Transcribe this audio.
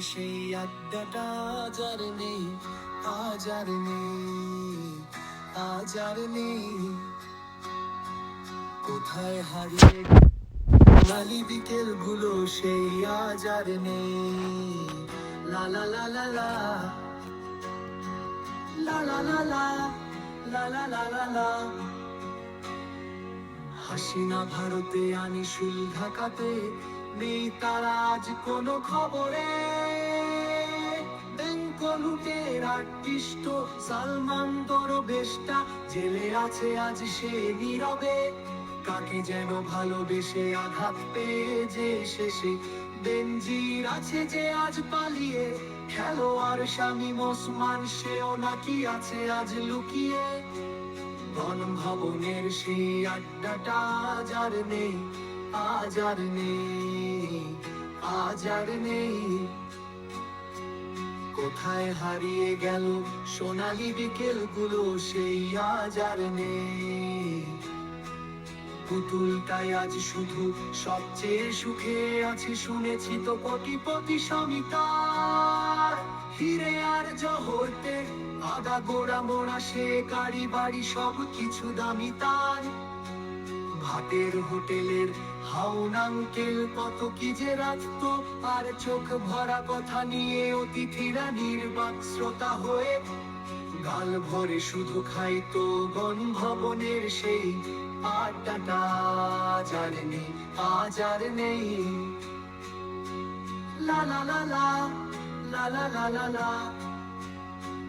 সেই আড্ডাটা আজ আর নেই, আজ আর নেই, আজ আর নেই। কোথায় হারিয়ে লালি বিকেলগুলো সেই আজ আর নেই। লা লা লা লা লা। লা লা লা লা লা লা লা লা লা। হাসিনা ভারতে, আনি শুল ঢাকাতে, নেই তারা আজ কোনো খবরে। লুটের আর্টিস্ট সালমান দরবেশটা জেলে আছে আজ সে নীরবে। কাকে যেন ভালোবেসে আঘাত পেয়ে যে শেষে। বেনজির আছে যে আজ পালিয়ে, খেলোয়াড় স্বামী মোসমান সেও নাকি আছে আজ লুকিয়ে। বন ভবনের সেই আড্ডাটা আজ আর নেই, আজ আর নেই, আজ নেই। কোথায় হারিয়ে গেল সোনালি বিকেলগুলো সেই আজ আর নেই। পুতুলটাই আজ শুধু সবচেয়ে সুখে আছে, শুনেছি তো কোটিপতি স্বামী তার হিরে আর জহরতে আগা গোড়া মোড়া সে গাড়ি বাড়ি সব কিছু দামি তার ভাটের হোটেলের কত কি যে রাখতো আর চোখ ভরা কথা নিয়ে অতিথিরা নির্বাক শ্রোতা হয়ে গাল ভরে শুধু খাইতো গণ ভবনের সেই আড্ডাটা আজ আর নেই আজ আর নেই লা লা লা